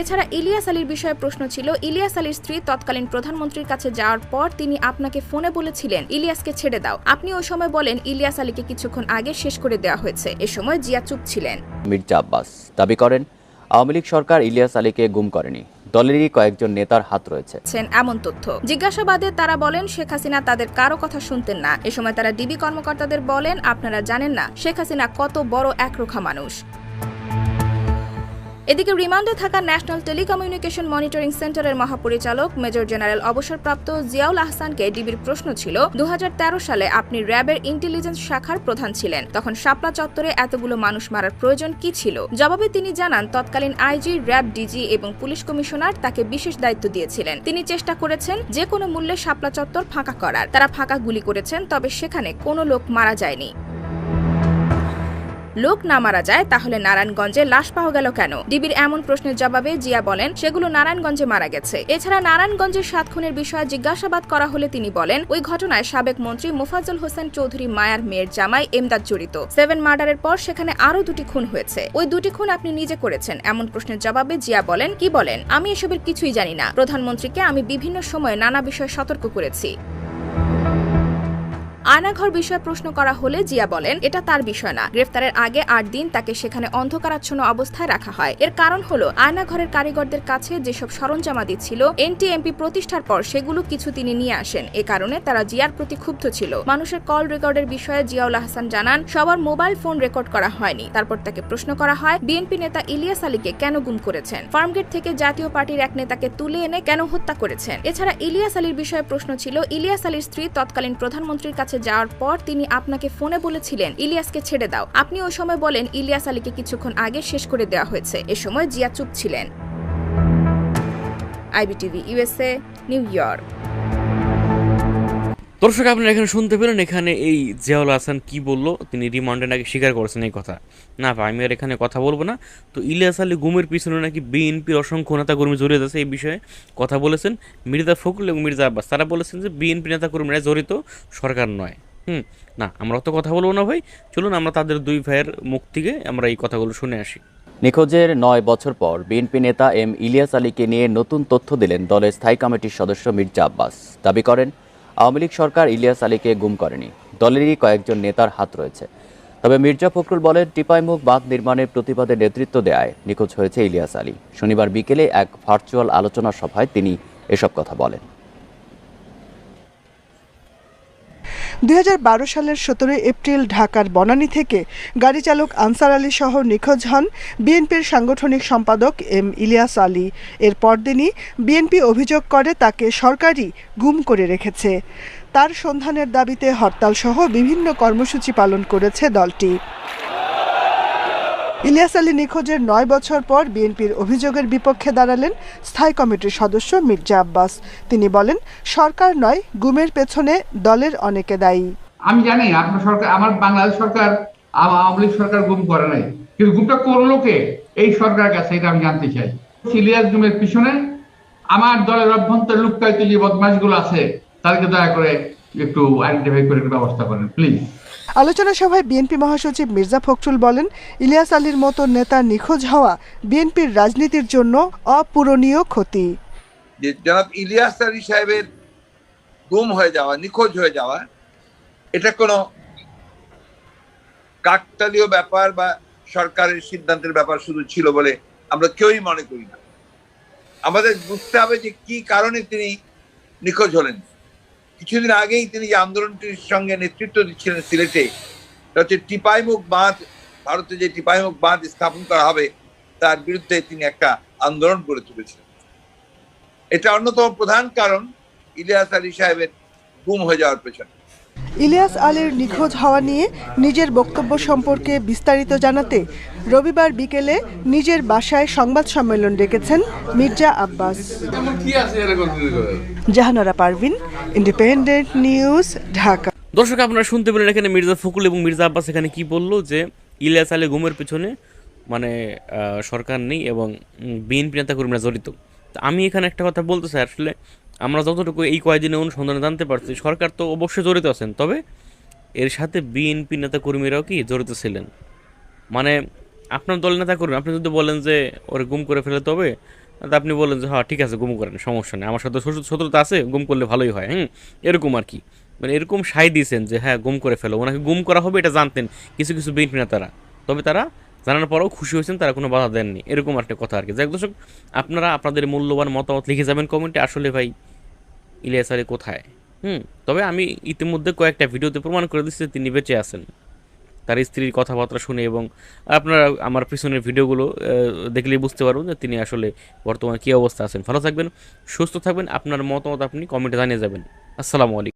এছাড়া ইলিয়াস আলীর বিষয়ে প্রশ্ন ছিল ইলিয়াস আলীর স্ত্রী তৎকালীন প্রধানমন্ত্রীর কাছে যাওয়ার পর তিনি আপনাকে ফোনে বলেছিলেন ইলিয়াসকে ছেড়ে দাও। আপনি ওই সময় বলেন ইলিয়াস আলীকে কিছুক্ষণ আগে শেষ করে দেওয়া হয়েছে। এ সময় জিয়া চুপ ছিলেন। মির্জা আব্বাস দাবি করেন আওয়ামী লীগ সরকার ইলিয়াস আলীকে গুম করেনি। দলেরই কয়েকজন নেতার হাত রয়েছে। এমন তথ্য। জিজ্ঞাসাবাদে তারা বলেন শেখ হাসিনা তাদের কারও কথা শুনতেন না। এ সময় তারা ডিবি কর্মকর্তাদের বলেন আপনারা জানেন না শেখ হাসিনা কত বড় একরোখা মানুষ। এদিকে রিমান্ডে থাকা ন্যাশনাল টেলিকমিউনিকেশন মনিটরিং সেন্টারের মহাপরিচালক মেজর জেনারেল অবসরপ্রাপ্ত জিয়াউল আহসানকে ডিবির প্রশ্ন ছিল দু হাজার তেরো সালে আপনি র্যাবের ইন্টেলিজেন্স শাখার প্রধান ছিলেন। তখন শাপলা চত্বরে এতগুলো মানুষ মারার প্রয়োজন কি ছিল? জবাবে তিনি জানান, তৎকালীন আইজি, র্যাব ডিজি এবং পুলিশ কমিশনার তাকে বিশেষ দায়িত্ব দিয়েছিলেন। তিনি চেষ্টা করেছেন যে কোনো মূল্যে শাপলা চত্বর ফাঁকা করার। তারা ফাঁকা গুলি করেছেন, তবে সেখানে কোনো লোক মারা যায়নি। লোক না মারা যায়, তাহলে নারায়ণগঞ্জে লাশ পাওয়া গেল কেন? ডিবির এমন প্রশ্নের জবাবে জিয়া বলেন, সেগুলো নারায়ণগঞ্জে মারা গেছে। এছাড়া নারায়ণগঞ্জের সাত খুনের বিষয়ে জিজ্ঞাসাবাদ করা হলে তিনি বলেন, ওই ঘটনায় সাবেক মন্ত্রী মোফাজ্জল হোসেন চৌধুরী মায়ার মেয়ের জামাই এমদাদ জড়িত। সেভেন মার্ডারের পর সেখানে আরও দুটি খুন হয়েছে। ওই দুটি খুন আপনি নিজে করেছেন, এমন প্রশ্নের জবাবে জিয়া বলেন, কি বলেন? আমি এসবের কিছুই জানি না। প্রধানমন্ত্রীকে আমি বিভিন্ন সময়ে নানা বিষয়ে সতর্ক করেছি। আয়নাঘর বিষয়ে প্রশ্ন করা হলে জিয়া বলেন, এটা তার বিষয় না। গ্রেফতারের আগে আট দিন তাকে সেখানে অন্ধকারাচ্ছন্ন অবস্থায় রাখা হয়। এর কারণ হলো, আয়নাঘরের কারিগরদের কাছে যেসব সরঞ্জামাদি ছিল, এনটিএমপি প্রতিষ্ঠার পর সেগুলো কিছু তিনি নিয়ে আসেন। এ কারণে তারা জিয়ার প্রতি ক্ষুব্ধ ছিল। মানুষের কল রেকর্ডের বিষয়ে জিয়াউল হাসান জানান, সবার মোবাইল ফোন রেকর্ড করা হয়নি। তারপর তাকে প্রশ্ন করা হয়, বিএনপি নেতা ইলিয়াস আলীকে কেন গুম করেছেন? ফার্মগেট থেকে জাতীয় পার্টির এক নেতাকে তুলে এনে কেন হত্যা করেছেন? এছাড়া ইলিয়াস আলীর বিষয়ে প্রশ্ন ছিল, ইলিয়াস আলীর স্ত্রী তৎকালীন প্রধানমন্ত্রীর কাছে যাওয়ার পর তিনি আপনাকে ফোনে বলেছিলেন, ইলিয়াসকে ছেড়ে দাও। আপনি ওই সময় বলেন, ইলিয়াস আলীকে কিছুক্ষণ আগে শেষ করে দেওয়া হয়েছে। এ সময় জিয়া চুপ ছিলেন। IBTV, USA, New York. দর্শক, আপনারা এখানে শুনতে পেলেন এখানে এই জিয়াউল হাসান কি বলল? তিনি রিমান্ডে নাকি স্বীকার করেছেন এই কথা। না ভাই আমি আর এখানে কথা বলব না। তো ইলিয়াস আলী গুমের পিছনে নাকি বিএনপির অসংখ্য নেতাকর্মী জড়িত আছে এই বিষয়ে কথা বলেছেন মির্জা ফখরুল এবং মির্জা আব্বাস। তারা বলেছেন যে বিএনপি নেতাকর্মীরা জড়িত, সরকার নয়। হুম, না, আমরা অত কথা বলব না ভাই। চলুন, আমরা তাদের দুই ভাইয়ের মুখ থেকে আমরা এই কথাগুলো শুনে আসি। নিখোঁজের নয় বছর পর বিএনপি নেতা এম ইলিয়াস আলীকে নিয়ে নতুন তথ্য দিলেন দলের স্থায়ী কমিটির সদস্য মির্জা আব্বাস। দাবি করেন আওয়ামী লীগ সরকার ইলিয়াস আলীকে গুম করেনি। দলেরই কয়েকজন নেতার হাত রয়েছে। তবে মির্জা ফখরুল বলেন টিপাইমুখ বাঁধ নির্মাণের প্রতিবাদে নেতৃত্ব দেয় নিখোঁজ হয়েছে ইলিয়াস আলী। শনিবার বিকেলে এক ভার্চুয়াল আলোচনা সভায় তিনি এসব কথা বলেন। দুই হাজার বারো সালের সতেরোই এপ্রিল ঢাকার বনানী থেকে গাড়ি চালক আনসার আলী সহ নিখোঁজ হন বিএনপির সাংগঠনিক সম্পাদক এম ইলিয়াস আলী। এর পরদিনই বিএনপি অভিযোগ করে তাকে সরকারি গুম করে রেখেছে। তার সন্ধানের দাবিতে হরতাল সহ বিভিন্ন কর্মসূচি পালন করেছে দলটি। ইলিয়াস আলী নিখোঁজের নয় বছর পর বিএনপির অভিযোগের বিপক্ষে দাঁড়ালেন স্থায়ী কমিটির সদস্য মির্জা আব্বাস। তিনি বলেন, সরকার নয়, গুমের পেছনে দলের অনেকে দায়ী। আমি জানি, আপনার সরকার, আমার বাংলাদেশ সরকার, আওয়ামী লীগ সরকার গুম করে নাই। কিন্তু গুমটা করল কে এই সরকার কাছে, এটা আমি জানতে চাই। সিলিয়াস গুমের পিছনে আমার দলের অভ্যন্তরে লুকায়িত যে বদমাশগুলো আছে, তাদেরকে দয়া করে একটু আইডেন্টিফাই করে ব্যবস্থা করেন প্লিজ আলোচনা সভায় বিএনপি মহাসচিব মির্জা ফখরুল বলেন, ইলিয়াস আলীর মতো নেতা নিখোঁজ হওয়া বিএনপির রাজনীতির জন্য অপূরণীয় ক্ষতি। জনাব ইলিয়াস আলী সাহেবের গুম হয়ে যাওয়া, নিখোঁজ হয়ে যাওয়া, এটা কোনো কাকতালীয় ব্যাপার বা সরকারের সিদ্ধান্তের ব্যাপার শুধু ছিল বলে আমরা কেউই মনে করি না। আমাদের বুঝতে হবে যে কি কারণে তিনি নিখোঁজ হলেন। কিছুদিন আগেই তিনি যে আন্দোলনটির সঙ্গে নেতৃত্ব দিচ্ছিলেন সিলেটে হচ্ছে টিপাইমুখ বাঁধ, ভারতে যে টিপাইমুখ বাঁধ স্থাপন করা হবে, তার বিরুদ্ধে তিনি একটা আন্দোলন গড়ে তুলেছিলেন। এটা অন্যতম প্রধান কারণ ইলিয়াস আলী সাহেবের গুম হয়ে যাওয়ার পেছনে। ইলিয়াস আলীর নিখোঁজ হওয়া নিয়ে নিজের বক্তব্য সম্পর্কে বিস্তারিত জানাতে রবিবার বিকেলে নিজের বাসায় সংবাদ সম্মেলন ডেকেছেন Mirza Abbas. Jahanara Parvin, Independent News, Dhaka. দর্শক, আপনারা শুনতে পেলেন এখানে মির্জা ফখরুল এবং মির্জা আব্বাস এখানে কি বলল যে ইলিয়াস আলী গুমের পিছনে মানে সরকার নেই এবং বিএনপি নেতাকর্মীরা জড়িত। তো আমি এখানে একটা কথা বলতে চাই, আসলে আমরা যতটুকু এই কয়েকদিনে অনুসন্ধানে জানতে পারছি, সরকার তো অবশ্যই জড়িত আছেন। তবে এর সাথে বিএনপি নেতা কর্মীরাও কি জড়িত ছিলেন? মানে আপনার দলের নেতাকর্মী, আপনি যদি বলেন যে ওর গুম করে ফেলে তবে তা আপনি বলেন যে হ্যাঁ ঠিক আছে, গুম করেন, সমস্যা নেই। আমার সাথে শত্রুতা আছে, গুম করলে ভালোই হয়, হুম? এরকম আর কি। মানে এরকম সাই দিয়েছেন যে হ্যাঁ গুম করে ফেলো। ওনাকে গুম করা হবে এটা জানতেন কিছু কিছু বিএনপি নেতারা। তবে তারা জানার পরেও খুশি হয়েছেন, তারা কোনো বাধা দেননি। এরকম একটা কথা আর কি। যাক দর্শক, আপনারা আপনাদের মূল্যবান মতামত লিখে যাবেন কমেন্টে। আসলে ভাই ইলিয়াস আলী কোথায়? হুম, তবে আমি ইতিমধ্যে কয়েকটা ভিডিওতে প্রমাণ করে দিচ্ছি তিনি বেঁচে আছেন। তার স্ত্রীর কথাবার্তা শুনে এবং আপনারা আমার পিছনের ভিডিওগুলো দেখলেই বুঝতে পারবেন যে তিনি আসলে বর্তমানে কী অবস্থা আছেন। ভালো থাকবেন, সুস্থ থাকবেন। আপনার মতামত আপনি কমেন্টে জানিয়ে যাবেন। আসসালামু আলাইকুম।